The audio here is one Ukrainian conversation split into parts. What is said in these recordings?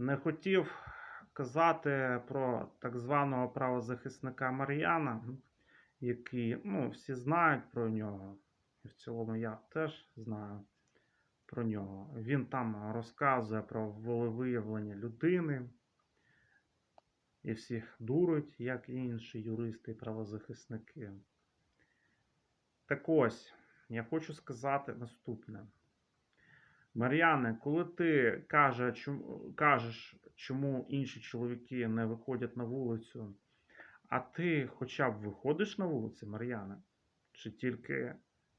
Не хотів казати про так званого правозахисника Мар'яна, який, ну, всі знають про нього. І в цілому я теж знаю про нього. Він там розказує про волевиявлення людини і всіх дурить, як і інші юристи і правозахисники. Так ось, я хочу сказати наступне. Мар'яне, коли ти кажеш, чому інші чоловіки не виходять на вулицю, а ти хоча б виходиш на вулицю, Мар'яне? Чи тільки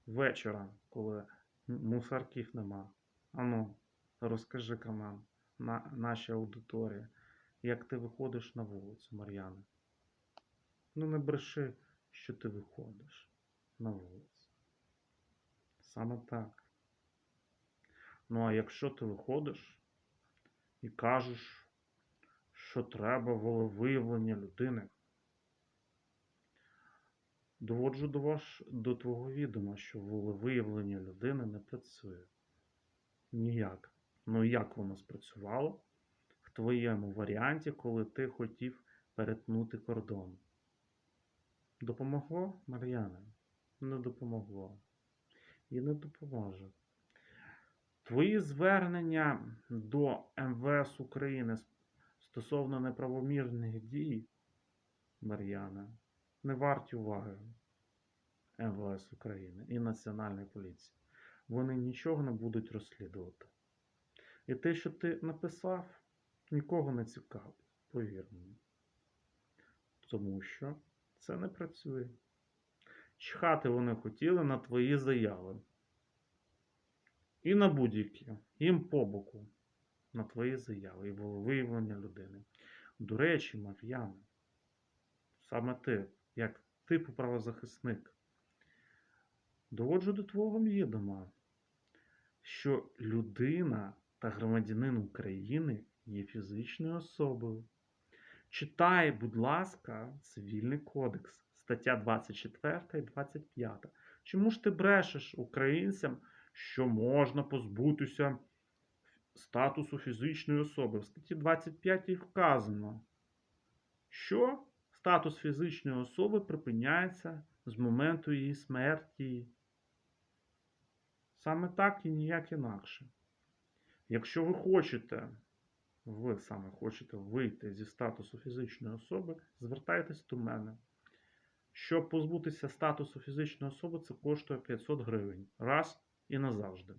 вечором, коли м- мусорків нема? Ану, розкажи нам, на, нашій аудиторії, як ти виходиш на вулицю, Мар'яне? Ну, не бреши, що ти виходиш на вулицю. Саме так. Ну, а якщо ти виходиш і кажеш, що треба волевиявлення людини, доводжу до, ваш, до твого відома, що волевиявлення людини не працює. Ніяк. Ну як воно спрацювало в твоєму варіанті, коли ти хотів перетнути кордон? Допомогло, Мар'яне? Не допомогло. І не допоможе. Твої звернення до МВС України стосовно неправомірних дій, Мар'яна, не варті уваги МВС України і Національної поліції. Вони нічого не будуть розслідувати. І те, що ти написав, нікого не цікавить, повір мені. Тому що це не працює. Чхати вони хотіли на твої заяви. І на будь-які. Їм по боку на твої заяви і виявлення людини. До речі, Мар'яна, саме ти, як типу правозахисник, доводжу до твого відома, що людина та громадянин України є фізичною особою. Читай, будь ласка, Цивільний кодекс, стаття 24 і 25. Чому ж ти брешеш українцям, що можна позбутися статусу фізичної особи? В статті 25 вказано, що статус фізичної особи припиняється з моменту її смерті. Саме так і ніяк інакше. Якщо ви хочете, ви саме хочете вийти зі статусу фізичної особи, звертайтесь до мене. Щоб позбутися статусу фізичної особи, це коштує 500 гривень. Раз і назавжди.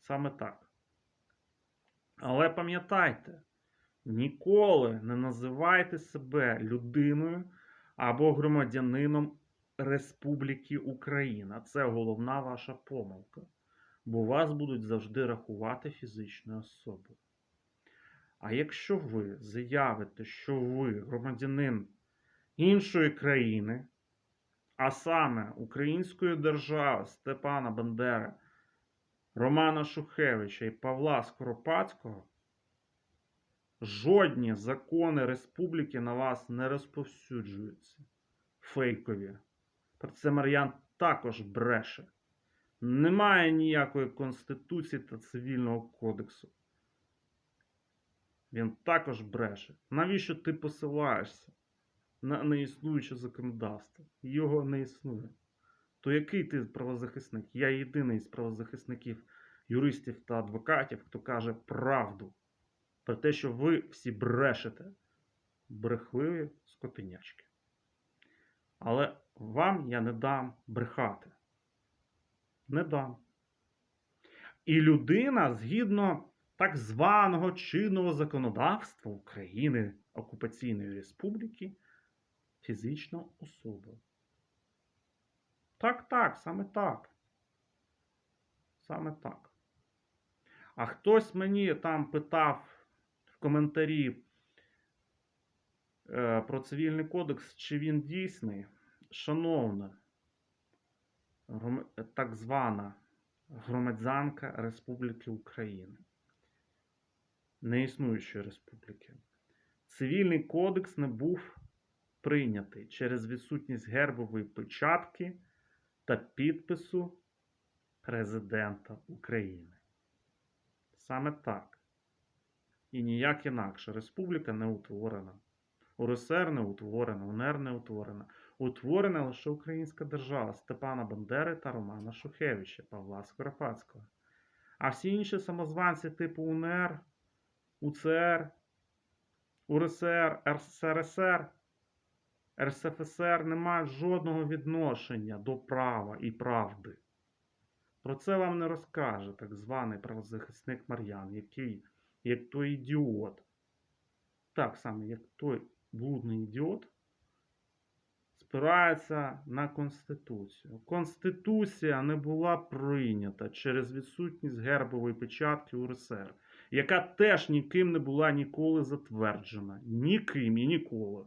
Саме так. Але пам'ятайте, ніколи не називайте себе людиною або громадянином Республіки Україна. Це головна ваша помилка. Бо вас будуть завжди рахувати фізичною особою. А якщо ви заявите, що ви громадянин іншої країни, а саме Української держави Степана Бандери, Романа Шухевича і Павла Скоропадського, жодні закони республіки на вас не розповсюджуються. Фейкові. Про це Мар'ян також бреше. Немає ніякої Конституції та Цивільного кодексу. Він також бреше. Навіщо ти посилаєшся на неіснуюче законодавство? Його не існує. То який ти правозахисник? Я єдиний з правозахисників, юристів та адвокатів, хто каже правду про те, що ви всі брешете. Брехливі скотинячки. Але вам я не дам брехати. Не дам. І людина, згідно так званого чинного законодавства України Окупаційної Республіки, фізична особа. Так, так, саме так. Саме так. А хтось мені там питав в коментарі е, про цивільний кодекс, чи він дійсний. Шановна, так звана громадянка Республіки України, неіснуючої республіки. Цивільний кодекс не був прийнятий через відсутність гербової печатки та підпису президента України. Саме так. і ніяк інакше. Республіка не утворена. УРСР не утворена, УНР не утворена. Утворена лише Українська держава Степана Бандери та Романа Шухевича, Павла Скоропадського. А всі інші самозванці типу УНР, УЦР, УРСР, РСРСР, РСФСР не мають жодного відношення до права і правди. Про це вам не розкаже так званий правозахисник Мар'ян, який, як той ідіот, так само, як той блудний ідіот, спирається на Конституцію. Конституція не була прийнята через відсутність гербової печатки УРСР, яка теж ніким не була ніколи затверджена. Ніким і ніколи.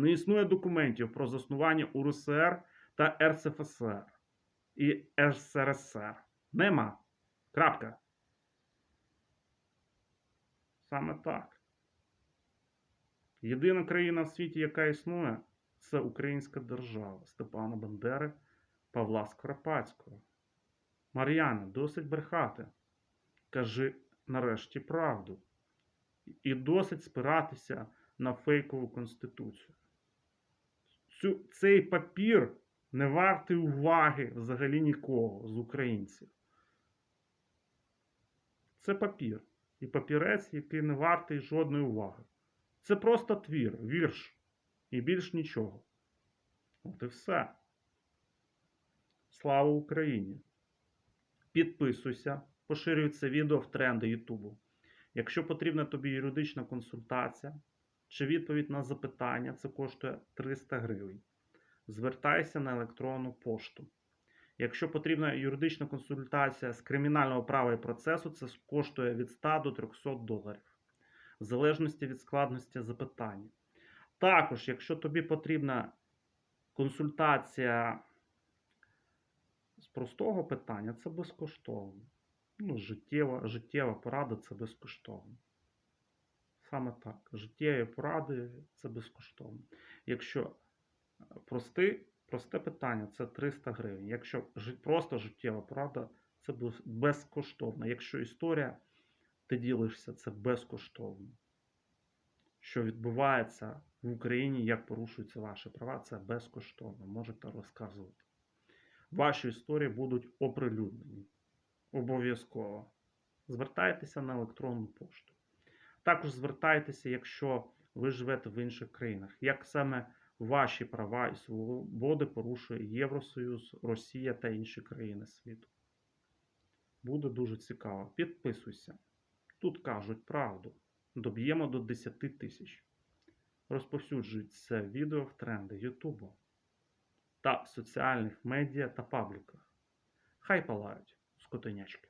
Не існує документів про заснування УРСР та РСФСР і РСРСР. Нема. Крапка. Саме так. Єдина країна в світі, яка існує, це Українська держава Степана Бандери, Павла Скоропадського. Мар'яна, досить брехати. Кажи нарешті правду. І досить спиратися на фейкову конституцію. Цю, цей папір не вартий уваги взагалі нікого з українців. Це папір. І папірець, який не вартий жодної уваги. Це просто твір, вірш. І більш нічого. От і все. Слава Україні! Підписуйся, поширюй це відео в тренди Ютубу. Якщо потрібна тобі юридична консультація чи відповідь на запитання, це коштує 300 гривень. Звертайся на електронну пошту. Якщо потрібна юридична консультація з кримінального права і процесу, це коштує від 100 до 300 доларів, в залежності від складності запитання. Також, якщо тобі потрібна консультація з простого питання, це безкоштовно. Ну, життєва, життєва порада це безкоштовно. Саме так. Життєві поради це безкоштовно. Якщо прости, просте питання це 300 гривень. Якщо просто життєва порада, це безкоштовно. Якщо історія, ти ділишся, це безкоштовно. Що відбувається в Україні, як порушуються ваші права, це безкоштовно. Можете розказувати. Ваші історії будуть оприлюднені. Обов'язково. Звертайтеся на електронну пошту. Також звертайтеся, якщо ви живете в інших країнах, як саме ваші права і свободи порушує Євросоюз, Росія та інші країни світу. Буде дуже цікаво. Підписуйся. Тут кажуть правду. Доб'ємо до 10 тисяч. Розповсюджують це відео в тренди Ютубу та соціальних медіа та пабліках. Хай палають скотинячки.